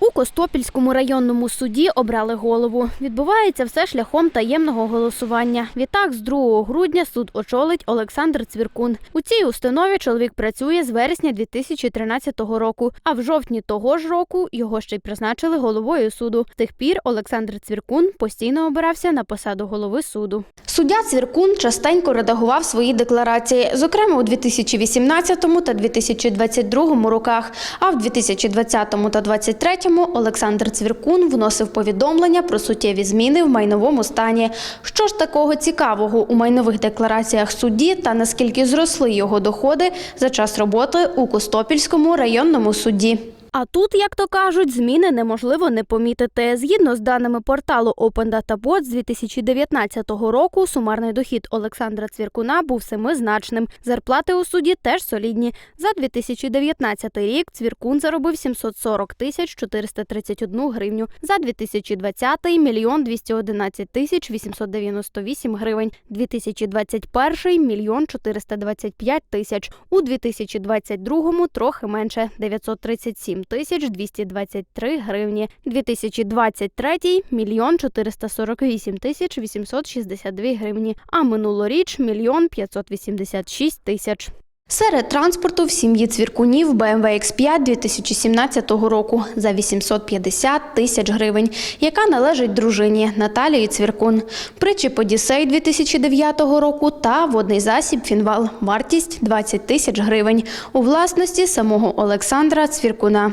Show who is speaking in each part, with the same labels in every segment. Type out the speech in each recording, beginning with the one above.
Speaker 1: У Костопільському районному суді обрали голову. Відбувається все шляхом таємного голосування. Відтак, з 2 грудня суд очолить Олександр Цвіркун. У цій установі чоловік працює з вересня 2013 року. А в жовтні того ж року його ще й призначили головою суду. Тих пір Олександр Цвіркун постійно обирався на посаду голови суду. Суддя Цвіркун частенько редагував свої декларації, зокрема у 2018 та 2022 роках. А в 2020 та 2023 Олександр Цвіркун вносив повідомлення про суттєві зміни в майновому стані. Що ж такого цікавого у майнових деклараціях судді та наскільки зросли його доходи за час роботи у Костопільському районному суді? А тут, як то кажуть, зміни неможливо не помітити. Згідно з даними порталу Open Data Bot, з 2019 року сумарний дохід Олександра Цвіркуна був семизначним. Зарплати у суді теж солідні. За 2019 рік Цвіркун заробив 740 тисяч 431 гривню. За 2020 – мільйон 211 тисяч 898 гривень. 2021 – мільйон 425 тисяч. У 2022 – трохи менше – 937 тисяч 223 гривні. 2023 – мільйон 448 тисяч 862 гривні. А минулоріч – мільйон 586 тисяч. Серед транспорту в сім'ї цвіркунів BMW X5 2017 року за 850 тисяч гривень, яка належить дружині Наталії Цвіркун. Причіп Одіссей 2009 року та водний засіб Фінвал. Вартість 20 тисяч гривень. У власності самого Олександра Цвіркуна.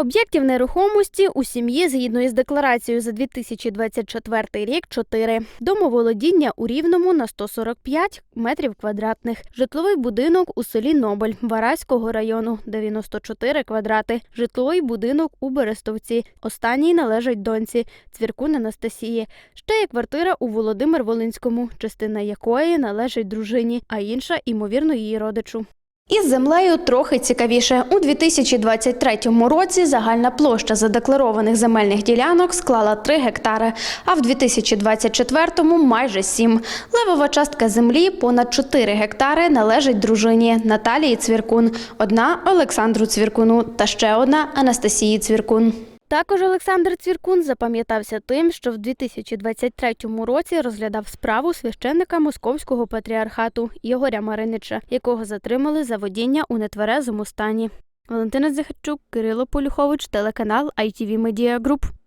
Speaker 1: Об'єктів нерухомості у сім'ї згідно із декларацією за 2024 рік 4. Домоволодіння у Рівному на 145 метрів квадратних. Житловий будинок у селі Нобель Вараського району 94 квадрати. Житловий будинок у Берестовці. Останній належить доньці Цвіркун Анастасії. Ще є квартира у Володимир Волинському, частина якої належить дружині, а інша ймовірно її родичу. Із землею трохи цікавіше. У 2023 році загальна площа задекларованих земельних ділянок склала 3 гектари, а в 2024 – майже 7. Левова частка землі понад 4 гектари належить дружині Наталії Цвіркун, одна Олександру Цвіркуну та ще одна Анастасії Цвіркун. Також Олександр Цвіркун запам'ятався тим, що в 2023 році розглядав справу священника Московського патріархату Ігоря Маринича, якого затримали за водіння у нетверезому стані. Валентина Захарчук, Кирило Полюхович, телеканал ITV Media Group.